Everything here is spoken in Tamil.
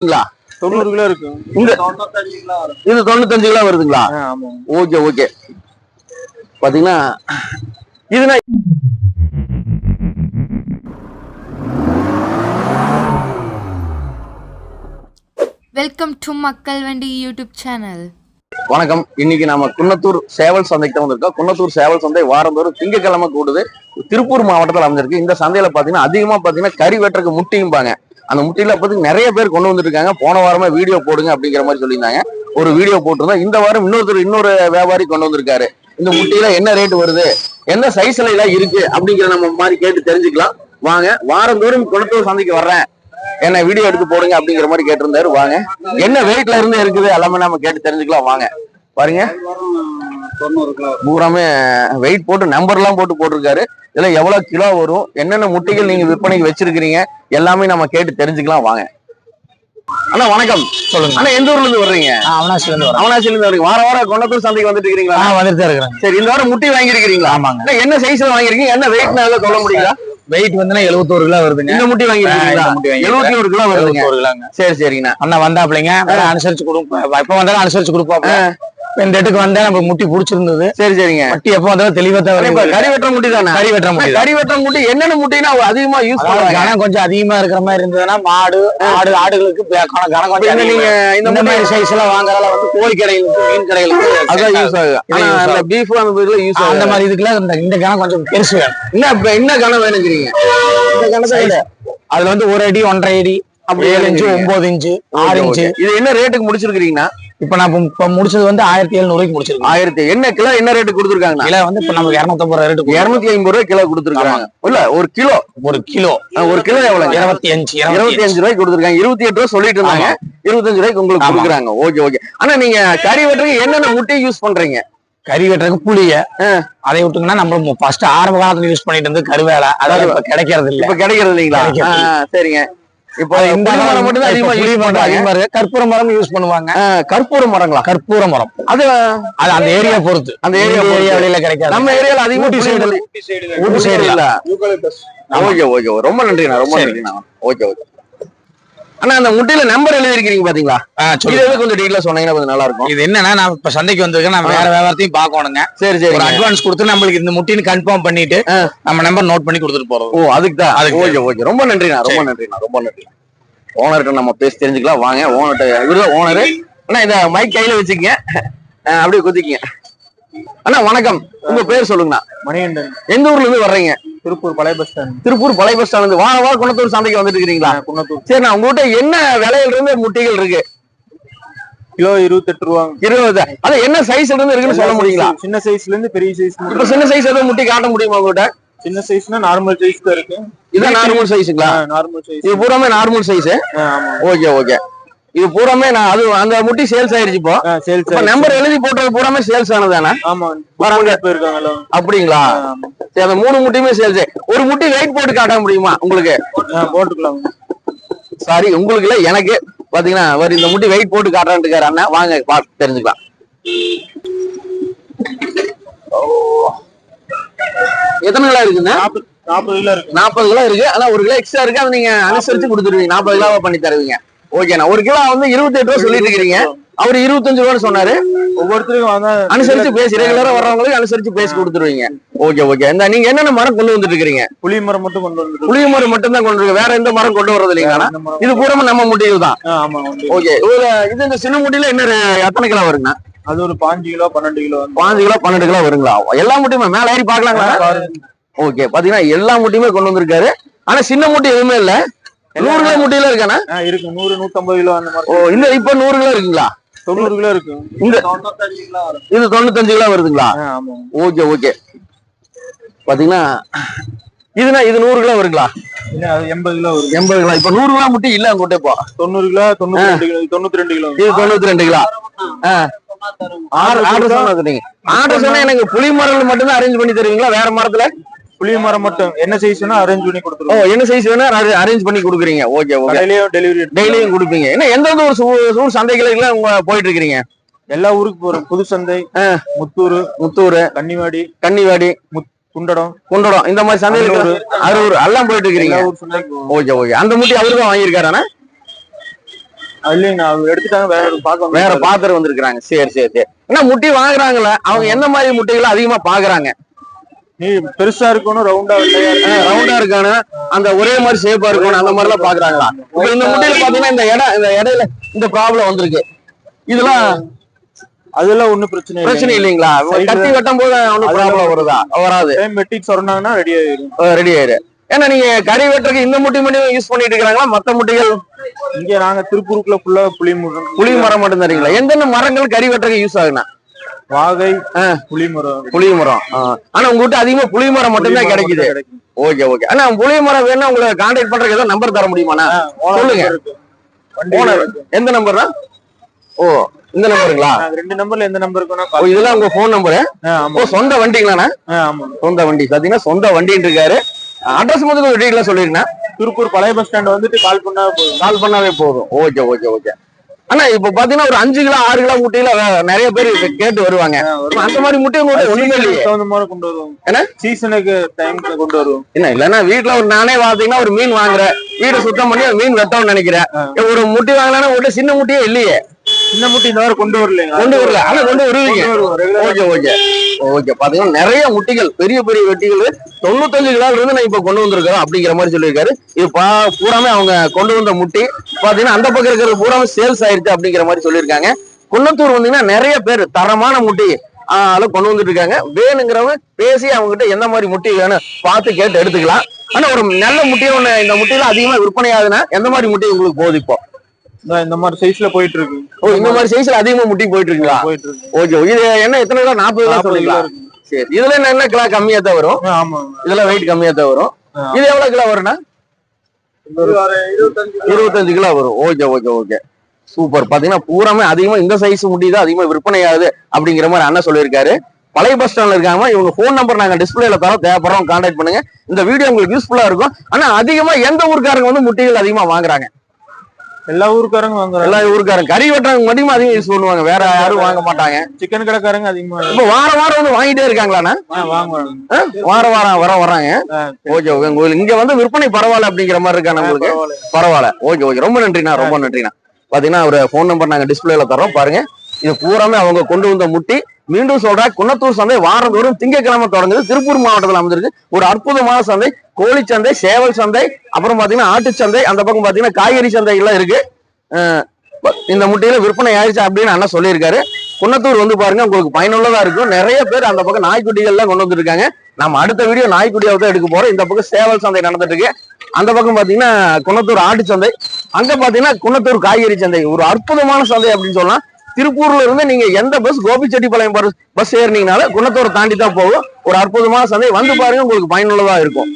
இருக்குங்களா? தொண்ணூறு கிலோ இருக்கு. இந்த தொண்ணூத்தஞ்சு கிலோ வரும். இது தொண்ணூத்தஞ்சு கிலோ வருதுங்களா ஆமா ஓகே ஓகே. பாத்தீங்கன்னா இதுனா வெல்கம் டு மக்கள் வண்டி யூடியூப் சேனல். வணக்கம். இன்னைக்கு நாம குன்னத்தூர் சேவல் சந்தைக்கு தான் வந்திருக்கோம். குன்னத்தூர் சேவல் சந்தை வாரந்தோறும் திங்கக்கிழமை கூடுது. திருப்பூர் மாவட்டத்தில் அமைஞ்சிருக்கு. இந்த சந்தையில பாத்தீங்கன்னா அதிகமா பாத்தீங்கன்னா கறி வெட்டுறதுக்கு முட்டியும்பாங்க. அந்த முட்டையில பார்த்து நிறைய பேர் கொண்டு வந்துருக்காங்க போன வாரமே வீடியோ போடுங்க அப்படிங்கிற மாதிரி சொல்லியிருந்தாங்க. ஒரு வீடியோ போட்டிருந்தோம். இந்த வாரம் இன்னொருத்தர் இன்னொரு வியாபாரி கொண்டு வந்திருக்காரு. இந்த முட்டையில என்ன ரேட் வருது? என்ன சைஸ்ல எல்லாம் இருக்கு? அப்படிங்கிற நம்ம மாதிரி கேட்டு தெரிஞ்சுக்கலாம். வாங்க. வாரந்தோறும் குளத்தூர் சந்தைக்கு வர்றேன். என்ன வீடியோ எடுத்து போடுங்க அப்படிங்கிற மாதிரி கேட்டிருந்தாரு. வாங்க. என்ன வெயிட்ல இருந்து இருக்குது? எல்லாமே நம்ம கேட்டு தெரிஞ்சுக்கலாம். வாங்க. பாருங்க. பூராமே வெயிட் போட்டு நம்பர் எல்லாம் போட்டு போட்டிருக்காரு. இதுல எவ்வளவு கிலோ வரும்? என்னென்ன முட்டைகள் நீங்க விற்பனைக்கு வச்சிருக்கீங்க எல்லாமே நம்ம கேட்டு தெரிஞ்சுக்கலாம் வாங்க. அண்ணா வணக்கம். சொல்லுங்க. அண்ணா எந்த ஊர்ல இருந்து வர்றீங்க? அவனாசில இருந்து அவனாசில இருந்து வரீங்க வார வாரம் கொண்டத்தூர் சந்தைக்கு வந்துட்டு இருக்கீங்களா ஆ வந்துட்டு தான் இருக்கிறேன். சரி இந்த வாரம் முட்டை வாங்கியிருக்கீங்களா ஆமாங்க. அண்ணா, என்ன சைஸ்ல வாங்கிருக்கீங்க என்ன வெயிட்னால சொல்ல முடியுங்களா வெயிட் வந்து எழுபத்தோரு கிலோ வருதுங்க. இந்த முட்டை வாங்கிருக்கீங்களா வாங்கியிருக்கேன். எழுபத்தி ஒரு கிலோ வருதுங்க. சரி சரிங்கண்ணா. அண்ணா வந்தாப்லைங்க வேற அனுசரிச்சு கொடுப்போம் எப்ப வந்தாலும் அனுசரிச்சு கொடுப்போம் இந்த இடத்துக்கு வந்தா நம்ம முட்டி புடிச்சிருந்தது. சரி சரிங்க. வட்டி எப்ப வந்தாலும் தெளிவா தான். கறி வெட்டுற முட்டி தானே? கறி வெட்டுற முட்டி. கறி வெட்டுற முட்டி என்னென்ன முட்டைனா அதிகமா யூஸ் பண்ணுவாங்க? கனம் கொஞ்சம் அதிகமா இருக்கிற மாதிரி இருந்ததுன்னா மாடு ஆடு ஆடுகளுக்கு கனம் கொஞ்சம் நீங்க. இந்த முட்டை மாதிரி சைஸ் எல்லாம் வாங்குறதால வந்து கோழி கடைகளுக்கு மீன் கடைகளுக்கு அதான் யூஸ் ஆகுது. அந்த ஆகும். பீஃப் அந்த இதுல யூஸ் அந்த ஆகுது மாதிரி இதுக்கெல்லாம் இந்த இந்த கனம் கொஞ்சம் பெருசு வேணும். என்ன இப்ப என்ன கணம் வேணுங்கிறீங்க? இந்த கணத்தை அதுல வந்து ஒரு அடி ஒன்றரை அடி அப்படி ஏழு இன்ச்சு. ஒன்பது இன்ச்சு ஆறு இன்ச்சு. இது என்ன ரேட்டுக்கு முடிச்சிருக்கீங்கன்னா இப்ப நான் இப்ப- முடிச்சது வந்து ஆயிரத்தி எழுநூறுக்கு முடிச்சிருக்கேன். ஆயிரத்தி என்ன கிலோ என்ன ரேட்டு கொடுத்துருக்காங்கண்ணா? கிலோ வந்து இப்ப நமக்கு இருநூத்தம்பது ரூபா ரேட்டு இருநூத்தி ஐம்பது ரூபாய் கிலோ கொடுத்துருக்காங்க. இல்ல ஒரு கிலோ. ஒரு கிலோ. ஒரு கிலோ எவ்வளவு இருபத்தி அஞ்சு இருபத்தி அஞ்சு. ரூபாய்க்கு கொடுத்துருக்காங்க. இருபத்தி எட்டு ரூபாய் சொல்லிட்டு இருந்தாங்க. இருபத்தஞ்சு ரூபாய்க்கு உங்களுக்கு. கொடுக்குறாங்க. Okay okay. ஆனா நீங்க கறி வெட்டுறதுக்கு என்னென்ன முட்டையை யூஸ் பண்றீங்க? கறி வெட்டுறதுக்கு புளிய. அதை விட்டுங்கன்னா நம்ம ஃபர்ஸ்ட் ஆரம்ப காலத்துல யூஸ் பண்ணிட்டு இருந்து கருவேலை. அதாவது இப்ப கிடைக்கிறது இல்ல. இப்ப கிடைக்கிறது இல்லைங்களா? சரிங்க. இப்போ இந்த மரம் மட்டும் தான் அதிகமா யூஸ் மரம் பண்றாங்க அதிகமா இருக்கு. கற்பூர மரம் யூஸ் பண்ணுவாங்க. கற்பூர மரங்களா? கற்பூர மரம். அது அது அந்த ஏரியா பொறுத்து. அந்த பொறுத்து. ஏரியா வெளியில கிடைக்காது. நம்ம ஏரியால அதிகமா ஊட்டி சைடு ஊட்டி சைடு இல்ல ஓகே ஓகே ரொம்ப நன்றிண்ணா ரொம்ப. நன்றிண்ணா. Okay okay. அண்ணா அந்த முட்டையில நம்பர் எழுதி இருக்கீங்க பாத்தீங்களா? ஆ, இது கொஞ்சம் டீட்டெயிலா சொன்னீங்கன்னா கொஞ்சம் நல்லா இருக்கும். இது என்னன்னா நான் இப்ப சந்தைக்கு வந்திருக்கேன். நம்ம வேற வியாபாரத்தையும் பாக்கணுங்க சரி சரி ஒரு அட்வான்ஸ் கொடுத்து நம்மளுக்கு இந்த முட்டின்னு கன்ஃபார்ம் பண்ணிட்டு. நம்ம நம்பர் நோட் பண்ணி கொடுத்துட்டு போறோம் ஓ அதுக்கு தான் அதுக்கு ஓகே ஓகே. ரொம்ப நன்றிண்ணா ரொம்ப நன்றிண்ணா ரொம்ப நன்றி ஓனர்கிட்ட நம்ம பேசி தெரிஞ்சுக்கலாம். வாங்க ஓனர்கிட்ட இவருதான் ஓனரு அண்ணா இந்த மைக் கையில வச்சுக்கங்க. ஆ, அப்படியே குத்திக்கங்க. அண்ணா வணக்கம். உங்க பேர் சொல்லுங்கண்ணா. மணிகண்டன். எந்த ஊர்ல இருந்து வர்றீங்க? திருப்பூர் பழைய பஸ் ஸ்டாண்ட் திருப்பூர் பழைய பஸ் ஸ்டாண்ட் வார வாரம் குணத்தூர் சந்தைக்கு வந்துட்டு இருக்கீங்களா குன்னத்தூர் சரி நான் உங்ககிட்ட என்ன விலையில இருந்து முட்டைகள் இருக்கு? கிலோ இருபத்தெட்டு ரூபா. இருபது. அது என்ன சைஸ்ல இருந்து இருக்குன்னு சொல்ல முடியுங்களா? சின்ன சைஸ்ல இருந்து பெரிய சைஸ் இப்ப சின்ன சைஸ் எதுவும் முட்டி காட்ட முடியுமா உங்ககிட்ட சின்ன சைஸ்னா நார்மல் சைஸ் தான் இருக்கு. இதுதான் நார்மல் சைஸுங்களா நார்மல் சைஸ் இது பூராமே நார்மல் சைஸ் ஆமா ஓகே ஓகே. இது பூராமே நான் அது அந்த முட்டி சேல்ஸ் ஆயிருச்சு இப்போ. சேல்ஸ் நம்பர் எழுதி போட்டது பூராமே சேல்ஸ் ஆனதானே? ஆமா வராங்க. அப்படிங்களா. சரி அந்த மூணு முட்டையுமே சேல்ஸ் ஒரு முட்டி வெயிட் போட்டு காட்ட முடியுமா உங்களுக்கு? போட்டுக்கலாம். சாரி உங்களுக்கு இல்ல எனக்கு. பாத்தீங்கன்னா அவர் இந்த முட்டி வெயிட் போட்டு இருக்காரு அண்ணா. வாங்க பார்த்து தெரிஞ்சுக்கலாம். எத்தனை கிலோ இருக்குங்க நாற்பது நாற்பது கிலோ இருக்கு. நாற்பது கிலோ இருக்கு. ஆனா ஒரு கிலோ எக்ஸ்ட்ரா இருக்கு. அதை நீங்க அனுசரிச்சு கொடுத்துருவீங்க. நாற்பது கிலோவா பண்ணி தருவீங்க. ஓகேண்ணா ஒரு கிலோ வந்து இருபத்தி எட்டு ரூபா சொல்லிட்டு இருக்கிறீங்க. அவர் இருபத்தஞ்சு ரூபான்னு சொன்னாரு. ஒவ்வொருத்தருக்கும் வந்தா அனுசரிச்சு பேசி ரெகுலரா வர்றவங்களுக்கு அனுசரிச்சு பேசி கொடுத்துருவீங்க. ஓகே ஓகே இந்த நீங்க என்னென்ன மரம் கொண்டு வந்துட்டு இருக்கீங்க புளி மரம் மட்டும் கொண்டு வந்துருக்கு புளிய மரம் மட்டும் தான் கொண்டு இருக்கு வேற எந்த மரம் கொண்டு வர்றது இல்லைங்களா இது பூரா நம்ம முட்டைகள் தான். ஓகே இது இந்த சின்ன முட்டையில என்ன எத்தனை கிலோ வருங்க அது ஒரு பாஞ்சு கிலோ பன்னெண்டு கிலோ வந்து பாஞ்சு கிலோ பன்னெண்டு கிலோ வருங்களா? எல்லா முட்டையுமே மேல ஏறி பாக்கலாங்களா ஓகே பாத்தீங்கன்னா எல்லா முட்டையுமே கொண்டு வந்திருக்காரு. ஆனா சின்ன முட்டை எதுவுமே இல்ல. நூறு கிலோ முட்டையில இருக்கானா? இருக்கு. நூறு நூத்தம்பது கிலோ அந்த மாதிரி ஓ இந்த இப்ப நூறு கிலோ இருக்குங்களா? தொண்ணூறு கிலோ இருக்கு. இந்த இது தொண்ணூத்தஞ்சு கிலோ வருதுங்களா? Okay okay. பாத்தீங்கன்னா இதுனா இது நூறு கிலோ வருங்களா? இல்ல எண்பது கிலோ வரும். எண்பது கிலோ. இப்ப நூறு கிலோ முட்டை இல்ல அங்கிட்ட இப்போ தொண்ணூறு கிலோ தொண்ணூத்தி கிலோ தொண்ணூத்தி ரெண்டு கிலோ இது தொண்ணூத்தி ரெண்டு கிலோ. ஆர்டர் சொன்னா எனக்கு புளி மரங்கள் மட்டும் தான் அரேஞ்ச் பண்ணி தருவீங்களா? வேற மரத்துல? புளிய மரம் மட்டும். என்ன சைஸ்னா அரேஞ்ச் பண்ணி ஓ கொடுத்துருவோம் என்ன சைஸ் வேணா அரேஞ்ச் பண்ணி கொடுக்குறீங்க. Okay okay. கடையிலயும் டெலிவரி டெய்லியும் கொடுப்பீங்க. என்ன எந்தெந்த ஒரு சூ- சூர் சந்தைகளுக்கு உங்க போயிட்டு இருக்கிறீங்க? எல்லா ஊருக்கு போறோம். புதுசந்தை ஆ. முத்தூர் முத்தூர் கன்னிவாடி கன்னிவாடி குண்டடம். குண்டடம். இந்த மாதிரி சந்தைகளுக்கு அரூர் எல்லாம் போயிட்டு இருக்கிறீங்க. Okay okay. அந்த முட்டி அவரு தான் வாங்கியிருக்காரானே எடுத்துட்டாங்க வேற பார்க்க வேற பாத்திரம் வந்திருக்காங்க சரி சரி சரி. என்ன முட்டி வாங்குறாங்கல்ல அவங்க என்ன மாதிரி முட்டைகளை அதிகமா பாக்குறாங்க? பெருசா இருக்கணும் ரவுண்டா ரவுண்டா இருக்கானு? அந்த ஒரே மாதிரி ஷேப்பா இருக்கணும் அந்த மாதிரி எல்லாம் பாக்குறாங்களா? இப்ப இந்த முட்டையில பாத்தீங்கன்னா இந்த இடம் இந்த இடையில இந்த ப்ராப்ளம் வந்திருக்கு. இதெல்லாம் அதெல்லாம் ஒண்ணும் பிரச்சனை பிரச்சனை இல்லைங்களா? கத்தி வெட்டும் போது ஒன்றும் ப்ராப்ளம் வருதா? வராது. வெட்டி சொன்னாங்கன்னா ரெடி ஆயிடும் ரெடி ஆயிரு. ஏன்னா நீங்க கறி வெட்டுறதுக்கு இந்த முட்டை மட்டும் யூஸ் பண்ணிட்டு இருக்காங்களா மத்த முட்டைகள்? இங்க நாங்க திருப்பூருக்குள்ள ஃபுல்லா புளி புளி மரம் மட்டும் தரீங்களா? எந்தெந்த மரங்கள் கறி வெட்டுறதுக்கு யூஸ் ஆகுனா? வாகை புளி மரம் புளிய மரம் ஆ. ஆனா உங்ககிட்ட அதிகமா புளிய மரம் மட்டும்தான் கிடைக்குது. Okay okay. ஆனா புளிய மரம் வேணா உங்களை கான்டாக்ட் பண்றதுக்கு ஏதாவது நம்பர் தர முடியுமாண்ணா சொல்லுங்க. ஓனர் எந்த நம்பர் ஓ இந்த நம்பருங்களா ரெண்டு நம்பர்ல எந்த நம்பர் இதெல்லாம் உங்க ஃபோன் நம்பரு ஓ சொந்த வண்டிங்களாண்ணா? ஆமா. சொந்த வண்டி. பாத்தீங்கன்னா சொந்த வண்டின்னு இருக்காரு. அட்ரஸ் முதல்ல ஒரு டீட்டெயில சொல்லிருந்தா திருப்பூர் பழைய பஸ் ஸ்டாண்ட் வந்துட்டு கால் பண்ணா போதும். கால் பண்ணாவே போதும். Okay okay okay. ஆனா இப்ப பாத்தீங்கன்னா ஒரு அஞ்சு கிலோ ஆறு கிலோ முட்டையில நிறைய பேர் கேட்டு வருவாங்க. அந்த மாதிரி முட்டை உங்கள்ட்ட ஒண்ணுமே இல்லையே கொண்டு வருவோம். என்ன? சீசனுக்கு டைம்க்கு கொண்டு வருவோம். என்ன இல்லன்னா வீட்டுல ஒரு நானே பாத்தீங்கன்னா ஒரு மீன் வாங்குறேன் வீடு சுத்தம் பண்ணி மீன் வெட்டணும்னு நினைக்கிறேன். ஒரு முட்டை வாங்கினா உங்கள்ட்ட சின்ன முட்டையே இல்லையே. சின்ன முட்டி இந்த வாரம் கொண்டு வரலைங்க கொண்டு வரல. ஆனா கொண்டு வருவீங்க. Okay okay. ஓகே பாத்தீங்கன்னா நிறைய முட்டிகள் பெரிய பெரிய வெட்டிகள் தொண்ணூத்தஞ்சு கிலோல இருந்து நான் இப்ப கொண்டு வந்திருக்கிறோம் அப்படிங்கிற மாதிரி சொல்லியிருக்காரு. இது பூராமே அவங்க கொண்டு வந்த முட்டி. பாத்தீங்கன்னா அந்த பக்கம் இருக்கிறது பூராமே சேல்ஸ் ஆயிருச்சு அப்படிங்கிற மாதிரி சொல்லியிருக்காங்க. குன்னத்தூர் வந்தீங்கன்னா நிறைய பேர் தரமான முட்டி அதெல்லாம் கொண்டு வந்துட்டு இருக்காங்க. வேணுங்கிறவங்க பேசி அவங்க கிட்ட எந்த மாதிரி முட்டி வேணும் பார்த்து கேட்டு எடுத்துக்கலாம். ஆனா ஒரு நல்ல முட்டையை ஒண்ணு இந்த முட்டையில அதிகமா விற்பனை ஆகுதுன்னா எந்த மாதிரி முட்டை உங்களுக்கு போகுது இப்போ? இந்த- மாதிரி சைஸ்ல போயிட்டு இருக்கு. ஓ இந்த மாதிரி சைஸ்ல அதிகமா முட்டி போயிட்டு இருக்குங்களா? போயிட்டு இருக்கு. ஓகே இது என்ன எத்தனை கிலோ? நாற்பது கிலோ 40 சொல்றீங்களா? கிலோ இருக்கு. சரி. இதுல என்ன கிலோ கம்மியா தான் வரும் ஆமா இதெல்லாம் வெயிட் கம்மியா தான் வரும். இது எவ்வளவு கிலோ வரும்னா? இருபத்தஞ்சு கிலோ. வரும். Okay okay okay. சூப்பர். பாத்தீங்கன்னா பூராமே அதிகமா இந்த சைஸ் முட்டி தான் அதிகமா விற்பனை ஆகுது அப்படிங்கிற மாதிரி அண்ணன் சொல்லியிருக்காரு. பழைய பஸ் ஸ்டாண்ட்ல இருக்காங்க. இவங்க ஃபோன் நம்பர் நாங்க டிஸ்பிளேல தரோம். தேவைப்படுறோம் கான்டாக்ட் பண்ணுங்க. இந்த வீடியோ உங்களுக்கு யூஸ்ஃபுல்லா இருக்கும். ஆனா அதிகமா எந்த ஊருக்காரங்க வந்து முட்டைகள் அதிகமா வாங்குறாங்க? எல்லா ஊருக்காரங்க வாங்குறாங்க. எல்லா ஊருக்காரங்க. கறி வெட்டுறவங்க மட்டும் அதிகம் யூஸ் பண்ணுவாங்க. வேற யாரும் வாங்க மாட்டாங்க. சிக்கன் கடைக்காரங்க அதிகமா இப்ப வார வாரம் வந்து வாங்கிட்டே இருக்காங்களாண்ணா? வாங்குவாங்க? வார வாரம் வர வராங்க ஆ, ஓகே ஓகே. உங்களுக்கு இங்க வந்து விற்பனை பரவாயில்ல அப்படிங்கிற மாதிரி இருக்கா நம்மளுக்கு? பரவாயில்ல. Okay okay. ரொம்ப நன்றிண்ணா ரொம்ப நன்றிண்ணா. பாத்தீங்கன்னா ஒரு ஃபோன் நம்பர் நாங்க டிஸ்பிளேல தரோம் பாருங்க. இது பூராமே அவங்க கொண்டு வந்த முட்டி. மீண்டும் சொல்றேன் குன்னத்தூர் சந்தை வாரந்தோறும் திங்கட்கிழமை தொடங்குது. திருப்பூர் மாவட்டத்தில் அமைஞ்சிருக்கு ஒரு அற்புதமான சந்தை. கோழி சந்தை சேவல் சந்தை அப்புறம் பாத்தீங்கன்னா ஆட்டுச் சந்தை அந்த பக்கம் பாத்தீங்கன்னா காய்கறி சந்தை எல்லாம் இருக்கு இந்த முட்டையில விற்பனை ஆயிடுச்சு அப்படின்னு அண்ணா சொல்லியிருக்காரு. குன்னத்தூர் வந்து பாருங்க உங்களுக்கு பயனுள்ளதா இருக்கும். நிறைய பேர் அந்த பக்கம் நாய்க்குட்டிகள் எல்லாம் கொண்டு வந்துருக்காங்க. நம்ம அடுத்த வீடியோ நாய்க்குட்டியாவை தான் எடுக்க போறோம். இந்த பக்கம் சேவல் சந்தை நடந்துட்டு இருக்கு அந்த பக்கம் பாத்தீங்கன்னா குன்னத்தூர் ஆட்டு சந்தை. அங்க பாத்தீங்கன்னா குன்னத்தூர் காய்கறி சந்தை. ஒரு அற்புதமான சந்தை அப்படின்னு சொல்லலாம். திருப்பூர்ல இருந்து நீங்க எந்த பஸ் கோபிச்செட்டிப்பாளையம் பஸ் ஏறினீங்கனால குன்னத்தூரை தாண்டி தான் போகும். ஒரு அற்புதமான சந்தை. வந்து பாருங்க உங்களுக்கு பயனுள்ளதா இருக்கும்.